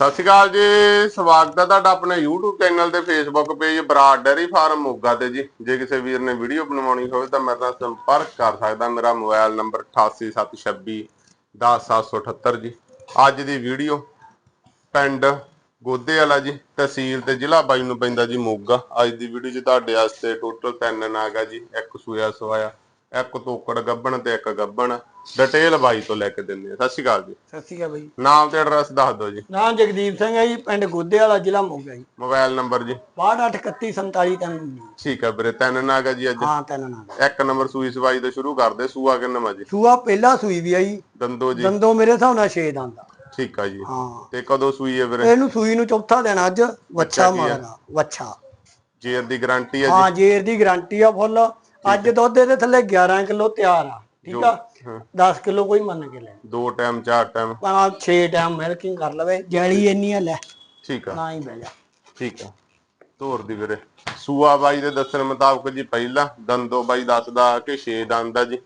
ਸਤਿ ਸ਼੍ਰੀ ਅਕਾਲ ਜੀ, ਸਵਾਗਤ ਹੈ ਤੁਹਾਡਾ ਆਪਣੇ YouTube ਚੈਨਲ ਤੇ Facebook page Brar dairy farm, Moga ਤੇ ਜੀ। ਜੇ ਕਿਸੇ ਵੀਰ ਨੇ ਵੀਡੀਓ ਬਣਵਾਉਣੀ ਹੋਵੇ ਤਾਂ ਮੇਰੇ ਨਾਲ ਸੰਪਰਕ ਕਰ ਸਕਦਾ। ਮੇਰਾ ਮੋਬਾਈਲ ਨੰਬਰ 8876 10778 ਜੀ। ਅੱਜ ਦੀ ਵੀਡੀਓ ਪਿੰਡ ਗੋਦੇ ਵਾਲਾ ਜੀ, ਤਹਿਸੀਲ ਤੇ ਜ਼ਿਲ੍ਹਾ ਬਾਈ ਨੂੰ ਪੈਂਦਾ ਜੀ ਮੋਗਾ। ਅੱਜ ਦੀ ਵੀਡੀਓ 'ਚ ਤੁਹਾਡੇ ਵਾਸਤੇ ਟੋਟਲ ਤਿੰਨ ਨਾਗ ਆ ਜੀ, ਇੱਕ ਸੂਆ ਸਵਾਇਆ। ਇੱਕ ਤੋਕੜ ਗੱਬਣ ਤੇ ਇੱਕ ਗੱਬਣ। ਡਿਟੇਲ ਬਾਈ ਤੋਂ ਲੈ ਕੇ ਦਿੰਦੇ ਆ। ਸਤਿ ਸ਼੍ਰੀ ਅਕਾਲ ਜੀ। ਸਤਿ ਸ਼੍ਰੀ ਅਕਾਲ ਬਾਈ। ਨਾਮ ਤੇ ਐਡਰੈਸ ਦੱਸ ਦਿਓ ਜੀ। ਨਾਮ ਜਗਦੀਪ ਸਿੰਘ ਹੈ ਜੀ ਪਿੰਡ ਗੋਦੇ ਵਾਲਾ ਜ਼ਿਲ੍ਹਾ ਮੋਗਾ ਜੀ। ਮੋਬਾਈਲ ਨੰਬਰ ਜੀ। 623147 ਤਿੰਨ ਠੀਕ ਹੈ ਵੀਰੇ ਤਿੰਨ ਨਾਗ ਜੀ ਅੱਜ। ਹਾਂ ਤਿੰਨ ਨਾਮ ਇੱਕ ਨੰਬਰ ਸੂਈ ਸਵਾਈ ਤੋਂ ਸ਼ੁਰੂ ਕਰਦੇ ਸੂਆ ਕਿੰਨਾ ਜੀ? ਸੂਆ ਪਹਿਲਾ ਸੂਈ ਵੀ ਆਈ ਦੰਦੋ ਜੀ। ਦੰਦੋ ਮੇਰੇ ਹਿਸਾਬ ਨਾਲ 6 ਦੰਦ ਆ। ਠੀਕ ਆ ਜੀ। ਹਾਂ। ਤੇ ਕਦੋਂ ਸੂਈ ਹੈ ਵੀਰੇ? ਇਹਨੂੰ ਸੂਈ ਨੂੰ ਚੌਥਾ ਦਿਨ ਅੱਜ। ਵੱਛਾ? ਮਾਰਨਾ ਵੱਛਾ। ਜੇਰ ਦੀ ਗਾਰੰਟੀ ਹੈ ਹਾਂ ਜੇਰ ਦੀ ਗਾਰੰਟੀ ਆ ਫੁੱਲ। ਅੱਜ ਦੁੱਧ ਇਹਦੇ ਥੱਲੇ 11 ਕਿਲੋ ਤਿਆਰ ਆ ਠੀਕ ਆ? ਹਾਂ। 10 ਕਿਲੋ ਕੋਈ ਮੰਨ ਕੇ ਲੈ। ਦੋ ਟਾਈਮ ਚਾਰ ਟਾਈਮ। ਭਾਵੇਂ 6 ਟਾਈਮ ਮਿਲਕਿੰਗ ਕਰ ਲਵੇ ਜੈਲੀ ਇੰਨੀ ਆ ਲੈ। ਠੀਕ ਆ। ਨਾ ਹੀ ਬਹਿ ਜਾ। ਠੀਕ ਆ। ਧੋਰ ਦੀ ਵੀਰੇ। ਸੂਆ ਬਾਈ ਦੇ ਦੱਸਣ ਮੁਤਾਬਕ ਜੀ ਪਹਿਲਾ ਦੰਦੋ ਬਾਈ ਦੱਸਦਾ ਕਿ 6 ਦੰਦ ਆ ਜੀ।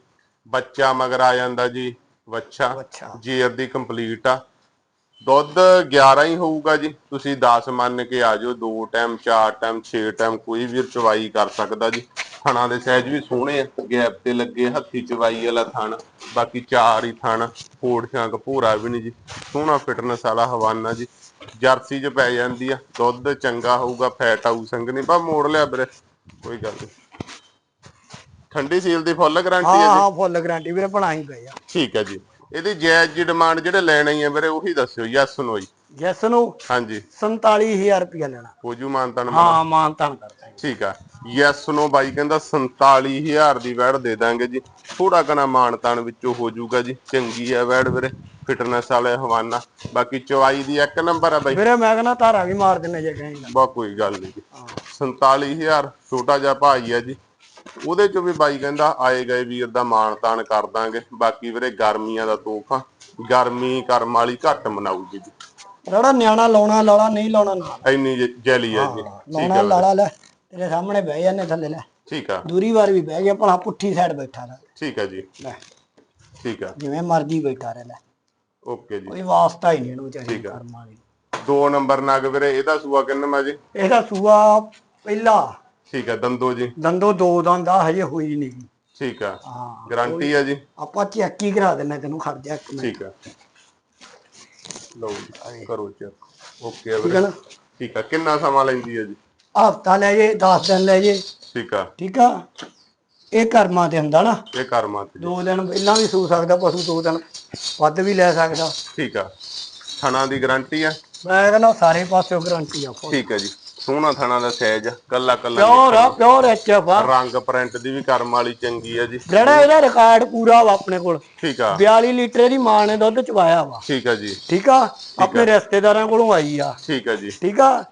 ਬੱਚਾ ਮਗਰ ਆ ਜਾਂਦਾ ਜੀ ਵੱਛਾ। ਜੇਰ ਦੀ ਕੰਪਲੀਟ ਆ। ਦੁੱਧ 11 ਹੀ ਹੋਊਗਾ ਜੀ। ਤੁਸੀਂ 10 ਮੰਨ ਕੇ ਆ ਜਾਓ ਦੋ ਟਾਈਮ ਚਾਰ ਟਾਈਮ 6 ਟਾਈਮ ਕੋਈ ਵੀ ਚਵਾਈ ਕਰ ਸਕਦਾ ਜੀ। ਥਣਾ ਦੇ ਸਾਈਜ਼ ਵੀ ਸੋਹਣੇ ਆ ਗੈਪ ਤੇ ਲੱਗੇ ਹੱਥੀ ਚਵਾਈ ਵਾਲਾ ਥਣ ਬਾਕੀ ਚਾਰ ਹੀ ਥਣ ਫੋੜ ਸ਼ਾਂਕ ਭੂਰਾ ਵੀ ਨਹੀਂ ਜੀ ਸੋਹਣਾ ਫਿਟਨੈਸ ਵਾਲਾ ਹਵਾਨਾ ਜੀ ਜਰਸੀ 'ਚ ਪੈ ਜਾਂਦੀ ਆ ਦੁੱਧ ਚੰਗਾ ਹੋਊਗਾ ਫੈਟ ਆਊ ਸੰਗ ਨਹੀਂ ਬਾ ਮੋੜ ਲਿਆ ਵੀਰੇ ਕੋਈ ਗੱਲ ਨਹੀਂ ਠੰਡੀ ਸੀਲ ਦੀ ਫੁੱਲ ਗਾਰੰਟੀ ਹਾਂ ਹੈ ਜੀ? ਹਾਂ ਫੁੱਲ ਗਾਰੰਟੀ ਵੀਰੇ ਬਣਾਈ ਪਈ ਆ। ਠੀਕ ਹੈ ਜੀ ਇਹਦੀ ਜਾਇਜ਼ ਜੀ ਡਿਮਾਂਡ ਜਿਹੜੇ ਲੈਣਾ ਹੀ ਹੈ ਵੀਰੇ ਉਹੀ ਦੱਸਿਓ ਯੈਸ ਨੋ ਜੀ। ਜਿਸ ਨੂੰ ਹਾਂਜੀ। 47000 ਰੁਪਇਆ ਲੈਣਾ। ਹੋ ਜੂ ਮਾਨਤਨ ਹਾਂ ਮਾਨ ਤਾਨ ਕਰਦਾ ਜੀ। ਠੀਕ ਆ। ਯੈਸ ਨੋ ਬਾਈ ਕਹਿੰਦਾ 47000 ਦੀ ਵੈੜ ਦੇ ਦਾਂਗੇ ਜੀ। ਥੋੜਾ ਕਨਾ ਮਾਨਤਾਨ ਵਿੱਚੋਂ ਹੋ ਜੂਗਾ ਜੀ। ਚੰਗੀ ਆ ਵੈੜ ਵੀਰੇ ਫਿਟਨੈਸ ਵਾਲੇ ਹਵਾਨਾ। ਬਾਕੀ ਚਵਾਈ ਦੀ ਇੱਕ ਨੰਬਰ ਆ ਬਾਈ। ਵੀਰੇ ਮੈਂ ਕਹਿੰਦਾ ਧਾਰਾ ਵੀ ਮਾਰ ਦਿੰਨੇ ਜੇ ਕਹੇਂਗਾ। ਬਾ ਕੋਈ ਗੱਲ ਨਹੀਂ ਜੀ। 47000 ਛੋਟਾ ਜਿਹਾ ਭਾਈ ਆ ਜੀ। ਉਹਦੇ ਚ ਵੀ ਬਾਈ ਕਹਿੰਦਾ ਆਏ ਗਏ ਵੀਰ ਦਾ ਮਾਨਤਾਨ ਕਰ ਦਾਂਗੇ। ਬਾਕੀ ਵੀਰੇ ਗਰਮੀਆਂ ਦਾ ਤੋਹਫਾ ਗਰਮੀ ਕਰਮ ਵਾਲੀ ਘੱਟ ਮਨਾਊਗੀ ਜੀ। ਜਿਹੜਾ ਨਿਆਣਾ ਲਾਉਣਾ ਲਾਉਣਾ ਨਹੀਂ ਲਾਉਣਾ ਨਾ। ਇੰਨੀ ਜ- ਜੈਲੀ ਹੈ ਜੀ। ਠੀਕ ਲਾਉਣਾ ਹੈ ਲਾਲਾ ਲੈ। ਤੇਰੇ ਸਾਹਮਣੇ ਬਹਿ ਜਾਂਦੇ ਥੱਲੇ ਲੈ। ਠੀਕ ਆ। ਦੂਰੀ ਵਾਰ ਵੀ ਬਹਿ ਗਿਆ ਭਲਾ ਪੁੱਠੀ ਸਾਈਡ ਬੈਠਾ ਰਹਿ। ਠੀਕ ਆ ਜੀ। ਲੈ। ਠੀਕ ਆ। ਜਿਵੇਂ ਮਰਜ਼ੀ ਬੈਠਾ ਰਹਿ ਲੈ। ਓਕੇ ਜੀ। ਕੋਈ ਵਾਸਤਾ ਹੀ ਨਹੀਂ ਇਹਨੂੰ ਵਿਚਾਰੀ ਠੀਕ ਆ। ਕਰਮ ਵਾਲੀ ਦੋ ਨੰਬਰ ਨਗ ਵੀਰੇ ਇਹਦਾ ਸੂਆ ਕਿੰਨਾ ਜੀ? ਇਹਦਾ ਸੂਆ ਪਹਿਲਾ। ਠੀਕ ਆ ਦੰਦੋ ਜੀ। ਦੰਦੋ ਦੋ ਦੰਦ ਆ ਹਜੇ ਹੋਈ ਨਹੀਂ। ਠੀਕ ਆ। ਹਾਂ ਗਾਰੰਟੀ ਆ ਜੀ। ਆਪਾਂ ਚੈੱਕ ਕਰਾ ਦਿੰਨੇ ਤੈਨੂੰ ਖੜ ਜਾ ਇੱਕ ਮਿੰਟ। ਠੀਕ ਆ। ਲਓ ਜੀ ਕਰੋ ਚੈੱਕ। ਓਕੇ ਆ ਠੀਕ ਵੀਰੇ। ਨਾ? ਠੀਕ ਆ ਕਿੰਨਾ ਸਮਾਂ ਲੈਂਦੀ ਹੈ ਜੀ? ਹਫਤਾ ਲੈ ਜੇ 10 ਦਿਨ ਲੈ ਜੇ। ਠੀਕ ਆ। ਠੀਕ ਆ? ਇਹ ਕਰਮਾਂ ਤੇ ਹੁੰਦਾ ਨਾ। ਇਹ ਕਰਮਾਂ ਤੇ। ਦੋ ਦਿਨ ਪਹਿਲਾਂ ਵੀ ਸੂ ਸਕਦਾ ਪਸ਼ੂ ਦੋ ਦਿਨ ਵੱਧ ਵੀ ਲੈ ਸਕਦਾ। ਠੀਕ ਆ। ਥਣਾ ਦੀ ਗਾਰੰਟੀ ਆ? ਮੈਂ ਕਹਿੰਦਾ ਸਾਰੇ ਪਾਸਿਓਂ ਗਰੰਟੀ ਆ ਠੀਕ ਆ ਜੀ। ਸੋਹਣਾ ਥਣਾ ਦਾ ਸਾਈਜ਼ ਕੱਲਾ ਕੱਲਾ ਪਿਓਰ ਆ ਪਿਓਰ ਐਚ ਐਫ ਆ ਰੰਗ ਪ੍ਰਿੰਟ ਦੀ ਵੀ ਕਰਮ ਵਾਲੀ ਚੰਗੀ ਆ ਜੀ। ਜਿਹੜਾ ਇਹਦਾ ਰਿਕਾਰਡ ਪੂਰਾ ਵਾ ਆਪਣੇ ਕੋਲ। ਠੀਕ ਆ। 42 ਲੀਟਰ ਦੀ ਮਾਂ ਨੇ ਦੁੱਧ ਚਵਾਇਆ ਵਾ। ਠੀਕ ਆ ਜੀ। ਠੀਕ ਆ। ਆਪਣੇ ਰਿਸ਼ਤੇਦਾਰਾਂ ਕੋਲੋਂ ਆਈ ਆ। ਠੀਕ ਆ ਜੀ। ਠੀਕ ਆ?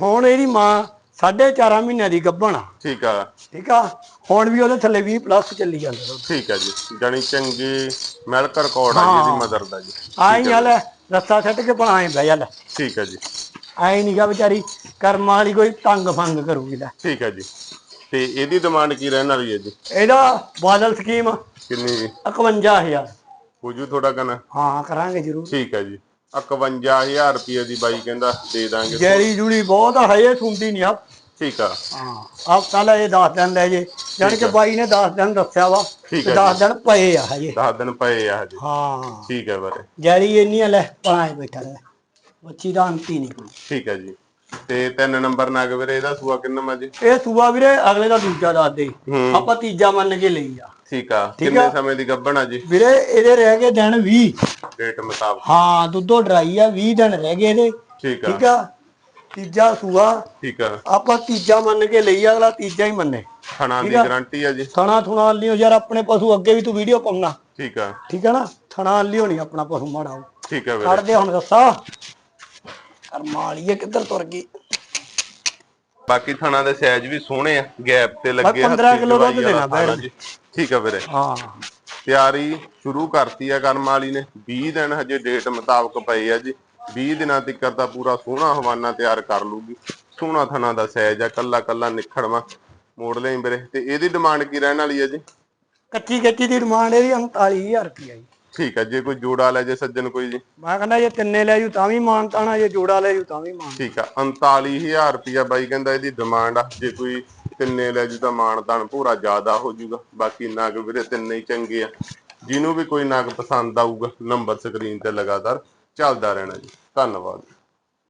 ਹੁਣ ਇਹਦੀ ਮਾਂ ਸਾਢੇ 4 ਮਹੀਨਿਆਂ ਦੀ ਗੱਭਣ ਆ। ਠੀਕ ਆ। ਠੀਕ ਆ? ਹੁਣ ਵੀ ਉਹਦੇ ਥੱਲੇ 20 ਪਲੱਸ ਚੱਲੀ ਜਾਂਦਾ। ਦੁੱਧ ਠੀਕ ਆ ਜੀ। ਜਾਣੀ ਚੰਗੀ ਮਿਲਕ ਰਿਕਾਰਡ ਆ ਜੀ ਇਹਦੀ ਮਦਰ ਦਾ ਜੀ। ਆਈ ਆ ਲੈ ਰੱਸਾ ਛੱਡ ਕੇ ਬਣਾਏ ਬਹਿ ਜਾ ਲੈ। ਠੀਕ ਆ ਜੀ। ਆਈ ਨਹੀਂਗਾ ਵਿਚਾਰੀ ਕਰਮਾਂ ਵਾਲੀ ਕੋਈ ਤੰਗ ਫੰਗ ਕਰੂਗੀ ਲੈ। ਠੀਕ ਆ ਜੀ। ਤੇ ਇਹਦੀ ਡਿਮਾਂਡ ਕੀ ਰਹਿਣ ਵਾਲੀ ਹੈ ਜੀ? ਇਹਦਾ ਬਾਦਲ ਸਕੀਮ ਕਿੰਨੀ ਜੀ? 51000 ਹੋ ਜੂ ਥੋੜਾ ਕਨਾ? ਹਾਂ ਕਰਾਂਗੇ ਜ਼ਰੂਰ। ਠੀਕ ਹੈ ਜੀ। 51000 ਰੁਪਏ ਦੀ ਬਾਈ ਕਹਿੰਦਾ ਦੇ ਦਾਂਗੇ ਜੈਰੀ ਜੁੜੀ ਬਹੁਤ ਆ ਹਜੇ ਸੁਣਦੀ ਨਹੀਂ ਆ ਠੀਕ ਆ। ਹਾਂ ਆਪ ਕੱਲ ਇਹ 10 ਦਿਨ ਲੈ ਜੇ। ਜਾਣ ਕੇ ਬਾਈ ਨੇ 10 ਦਿਨ ਦੱਸਿਆ ਵਾ ਠੀਕ ਤੇ ਹੈ 10 ਦਿਨ ਪਏ ਆ ਹਜੇ। 10 ਦਿਨ ਪਏ ਆ ਹਜੇ। ਹਾਂ। ਠੀਕ ਹੈ ਬਾਰੇ ਜੈਰੀ ਇੰਨੀ ਆ ਲੈ ਪਾਏ ਬੈਠਾ ਰਹਿ। ਬੱਚੀ ਦਾ ਅੰਤ ਹੀ ਨਹੀਂ ਕੋਈ। ਠੀਕ ਹੈ ਜੀ। ਤੇ ਤਿੰਨ ਨੰਬਰ ਨਗ ਵੀਰੇ ਇਹਦਾ ਸੂਆ ਕਿੰਨਾ ਮਾ ਜੀ ਇਹ ਸੂਆ ਵੀਰੇ ਅਗਲੇ ਦਾ ਦੂਜਾ ਦੱਸ ਦੇ। ਆਪਾਂ ਤੀਜਾ ਮੰਨ ਕੇ ਲਈ ਆ। ਠੀਕ ਆ। ਕਿੰਨੇ ਸਮੇਂ ਦੀ ਗੱਭਣ ਆ ਜੀ? ਵੀਰੇ ਇਹਦੇ ਰਹਿ ਗਏ ਦਿਨ 20 ਡੇਟ ਮੁਤਾਬਕ। ਹਾਂ ਦੁੱਧੋ ਡਰਾਈ ਆ 20 ਦਿਨ ਰਹਿ ਗਏ ਇਹਦੇ। ਠੀਕ ਆ। ਠੀਕ ਆ? ਤੀਜਾ ਸੂਆ। ਠੀਕ ਆ। ਆਪਾਂ ਤੀਜਾ ਮੰਨ ਕੇ ਲਈ ਅਗਲਾ ਤੀਜਾ ਹੀ ਮੰਨੇ। ਥਣਾ ਦੀ ਗਾਰੰਟੀ ਆ ਜੀ। ਥਣਾ ਥੁਣਾ ਲਿਓ ਯਾਰ ਆਪਣੇ ਪਸ਼ੂ ਅੱਗੇ ਵੀ ਤੂੰ ਵੀਡੀਓ ਪਾਉਣਾ। ਠੀਕ ਆ। ਠੀਕ ਆ ਨਾ? ਥਣਾ ਲਿਓ ਨਹੀਂ ਆਪਣਾ ਪਸ਼ੂ ਮਾੜਾ। ਠੀਕ ਆ ਵੀਰੇ। ਕੱਢਦੇ ਹੁਣ ਦੱਸਾ। ਵਾਲੀ ਇਹ ਕਿੱਧਰ ਤੁਰ ਗਈ? ਬਾਕੀ ਥਣਾ ਦੇ ਸਾਈਜ਼ ਵੀ ਸੋਹਣੇ ਆ ਗੈਪ ਤੇ ਲੱਗੇ 15 ਹੱਥੀਂ ਕਿਲੋ ਦੁੱਧ ਦੇਣਾ ਜੀ। ਠੀਕ ਆ ਵੀਰੇ। ਹਾਂ। ਤਿਆਰੀ ਸ਼ੁਰੂ ਕਰਤੀ ਆ ਕਰਮ ਵਾਲੀ ਨੇ 20 ਦਿਨ ਹਜੇ ਡੇਟ ਮੁਤਾਬਕ ਪਏ ਆ ਜੀ। 20 ਦਿਨਾਂ ਤੱਕ ਤਾਂ ਪੂਰਾ ਸੋਹਣਾ ਹਵਾਨਾ ਤਿਆਰ ਕਰ ਲੂਗੀ। ਸੋਹਣਾ ਥਣਾ ਦਾ ਸਾਈਜ਼ ਆ ਕੱਲਾ ਕੱਲਾ ਨਿਖੜਵਾ ਮੋੜ ਲਈ ਵੀਰੇ। ਤੇ ਇਹਦੀ ਡਿਮਾਂਡ ਕੀ ਰਹਿਣ ਵਾਲੀ ਆ ਜੀ? ਕੱਚੀ ਕੱਚੀ ਦੀ ਡਿਮਾਂਡ ਇਹਦੀ 39000 ਰੁਪਈਆ ਜੀ। ਠੀਕ ਹੈ ਜੇ ਕੋਈ ਜੋੜਾ ਲੈ ਜੇ ਸੱਜਣ ਕੋਈ ਜੀ। ਮੈਂ ਕਹਿੰਦਾ ਜੇ ਤਿੰਨੇ ਲੈ ਜੂ ਤਾਂ ਵੀ ਮਾਨਤਾਣਾ ਜੇ ਜੋੜਾ ਲੈ ਜੂ ਤਾਂ ਵੀ ਮਾਨ ਠੀਕ ਆ 39000 ਰੁਪਿਆ ਬਾਈ ਕਹਿੰਦਾ ਇਹਦੀ ਡਿਮਾਂਡ ਆ। ਜੇ ਕੋਈ ਤਿੰਨੇ ਲੈ ਜੂ ਤਾਂ ਮਾਨਦਾਨ ਪੂਰਾ ਜ਼ਿਆਦਾ ਹੋ ਜਾਊਗਾ ਬਾਕੀ ਨਗ ਵੀਰੇ ਤਿੰਨੇ ਹੀ ਚੰਗੇ ਆ। ਜਿਹਨੂੰ ਵੀ ਕੋਈ ਨਗ ਪਸੰਦ ਆਊਗਾ ਨੰਬਰ ਸਕਰੀਨ ਤੇ ਲਗਾਤਾਰ ਚੱਲਦਾ ਰਹਿਣਾ ਜੀ। ਧੰਨਵਾਦ।